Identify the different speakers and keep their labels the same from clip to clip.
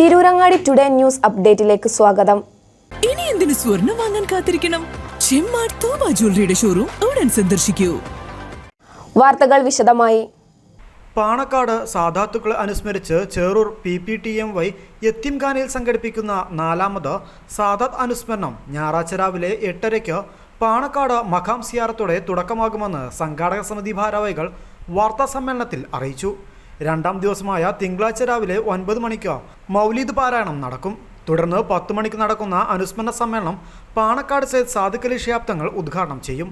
Speaker 1: Tirurangadi today news അപ്ഡേറ്റിലേക്ക് സ്വാഗതം
Speaker 2: ഇനി എന്തിനു സ്വർണം വാങ്ങാൻ കാത്തിരിക്കണം ചെമ്മാട് തോമ ജ്വല്ലറിയുടെ ഷോറൂം സന്ദർശിക്കൂ
Speaker 1: വാർത്തകൾ വിശദമായി
Speaker 3: പാണക്കാട് സാധാത്തുക്കളെ അനുസ്മരിച്ച് Cherur P P T M Y യത്തിംഖാനയിൽ സംഘടിപ്പിക്കുന്ന നാലാമത് സാദാത്ത് അനുസ്മരണം ഞായറാഴ്ച രാവിലെ എട്ടരയ്ക്ക് പാണക്കാട് മഖാം സിയാറത്തോടെ തുടക്കമാകുമെന്ന് സംഘാടക സമിതി ഭാരവാഹികൾ വാർത്താസമ്മേളനത്തിൽ അറിയിച്ചു രണ്ടാം ദിവസമായ തിങ്കളാഴ്ച രാവിലെ ഒൻപത് മണിക്ക് മൗലീദ് പാരായണം നടക്കും തുടർന്ന് പത്ത് മണിക്ക് നടക്കുന്ന അനുസ്മരണ സമ്മേളനം പാണക്കാട് സയ്യിദ് സാദിഖ് അലി ശിയാബ്ദങ്ങൾ ഉദ്ഘാടനം ചെയ്യും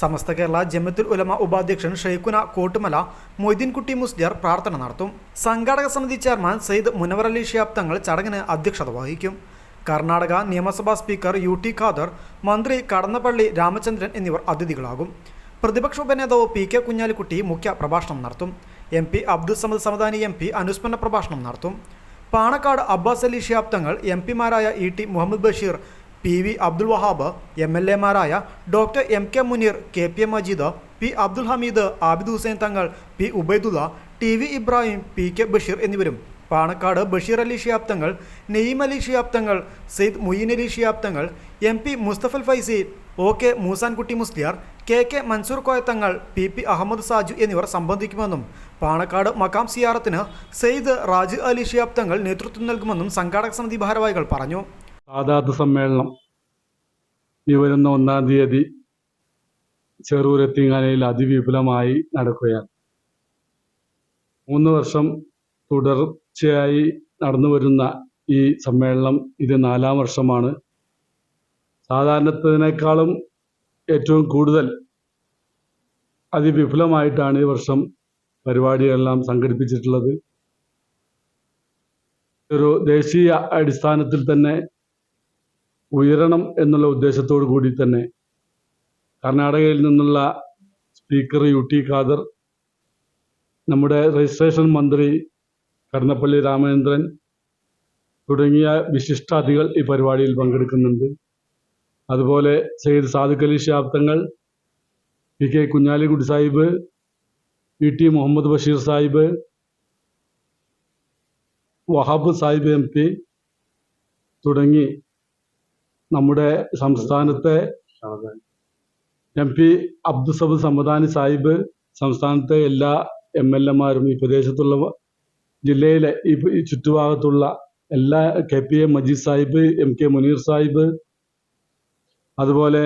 Speaker 3: സമസ്ത കേരള ജമ്മത്തുൽ ഉലമ ഉപാധ്യക്ഷൻ ഷെയ്ഖുന കോട്ടുമല മൊയ്തീൻകുട്ടി മുസ്ലിയർ പ്രാർത്ഥന നടത്തും സംഘാടക സമിതി ചെയർമാൻ സയ്യിദ് മുനവർ അലി ഷിയാബ് തങ്ങൾ ചടങ്ങിന് അധ്യക്ഷത വഹിക്കും കർണാടക നിയമസഭാ സ്പീക്കർ യു ടി ഖാദർ മന്ത്രി കടന്നപ്പള്ളി രാമചന്ദ്രൻ എന്നിവർ അതിഥികളാകും പ്രതിപക്ഷ ഉപനേതാവ് പി കെ കുഞ്ഞാലിക്കുട്ടി മുഖ്യ പ്രഭാഷണം നടത്തും M P Abdul Samad Samadani M P അനുസ്മരണ പ്രഭാഷണം നടത്തും പാണക്കാട് അബ്ബാസ് അലി ഷിയാബ് തങ്ങൾ എം പിമാരായ E T Muhammad Basheer P V Abdul Wahab M L എമാരായ doctor M K Muneer K P M Majeed P Abdul Hameed Abid Hussain Thangal P Ubaidulla T V Ibrahim P K Basheer എന്നിവരും പാണക്കാട് ബഷീർ അലി ഷിയാബ് തങ്ങൾ നെയ്മ അലി ഷിയാബ് തങ്ങൾ Syed മൊയ്യീൻ Ali Shihab Thangal M P Musthafal Faizy O K Moosankutty Musliyar K K Mansoor Koyathangal P P Ahmed Saju എന്നിവർ സംബന്ധിക്കുമെന്നും പാണക്കാട് മക്കാം സിയാറത്തിന് സെയ്ദ് റാജ് അലി ഷിയാബ് തങ്ങൾ നേതൃത്വം നൽകുമെന്നും സംഘാടക സമിതി ഭാരവാഹികൾ പറഞ്ഞു
Speaker 4: സമ്മേളനം ഈ വരുന്ന ഒന്നാം തീയതി ചെറൂരത്തിങ്ങാനയിൽ അതിവിപുലമായി നടക്കുകയാണ് മൂന്ന് വർഷം തുടർച്ചയായി നടന്നു വരുന്ന ഈ സമ്മേളനം ഇത് നാലാം വർഷമാണ് സാധാരണത്തിനേക്കാളും ഏറ്റവും കൂടുതൽ അതിവിപുലമായിട്ടാണ് ഈ വർഷം പരിപാടികളെല്ലാം സംഘടിപ്പിച്ചിട്ടുള്ളത് ഒരു ദേശീയ അടിസ്ഥാനത്തിൽ തന്നെ ഉയരണം എന്നുള്ള ഉദ്ദേശത്തോടു കൂടി തന്നെ കർണാടകയിൽ നിന്നുള്ള സ്പീക്കർ യു ടി ഖാദർ നമ്മുടെ രജിസ്ട്രേഷൻ മന്ത്രി കർണപ്പള്ളി രാമചന്ദ്രൻ തുടങ്ങിയ വിശിഷ്ടാതികൾ ഈ പരിപാടിയിൽ പങ്കെടുക്കുന്നുണ്ട് അതുപോലെ സെയ്ദ് സാദുഖ് അലി ശാബ്ദങ്ങൾ P K Kunhalikutty Sahib E T Muhammad Basheer Sahib Wahab Sahib M P തുടങ്ങി നമ്മുടെ സംസ്ഥാനത്തെ എം പി അബ്ദുസബ് സമദാനി സാഹിബ് സംസ്ഥാനത്തെ എല്ലാ എം എൽ എമാരും ഈ പ്രദേശത്തുള്ള ജില്ലയിലെ ഈ ചുറ്റുഭാഗത്തുള്ള എല്ലാ K P A Majeed Sahib M K Muneer Sahib അതുപോലെ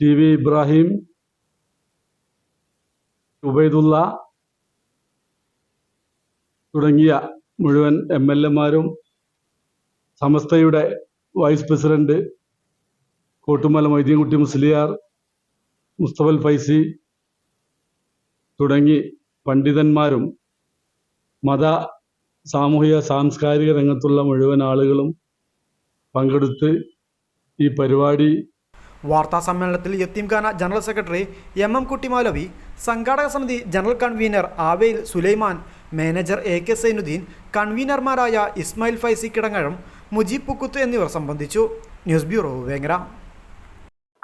Speaker 4: ടി വി ഇബ്രാഹിം ഉബൈദുള്ള തുടങ്ങിയ മുഴുവൻ എം എൽ എമാരും സമസ്തയുടെ വൈസ് പ്രസിഡന്റ് കോട്ടുമല മൈദീൻകുട്ടി മുസ്ലിയാർ മുസ്തഫൽ ഫൈസി തുടങ്ങി പണ്ഡിതന്മാരും മത സാമൂഹിക സാംസ്കാരിക രംഗത്തുള്ള മുഴുവൻ ആളുകളും പങ്കെടുത്ത് ഈ പരിപാടി
Speaker 3: വാർത്താ സമ്മേളനത്തിൽ യത്തീംഖാന ജനറൽ സെക്രട്ടറി എം എം കുട്ടിമാലവി സംഘാടക സമിതി ജനറൽ കൺവീനർ ആവേൽ Sulaiman manager A K Zainuddin കൺവീനർമാരായ ഇസ്മായിൽ ഫൈസി കിടങ്ങഴം മുജീബ് പുക്കുത്ത് എന്നിവർ സംബന്ധിച്ചു ന്യൂസ് ബ്യൂറോ വേങ്ങര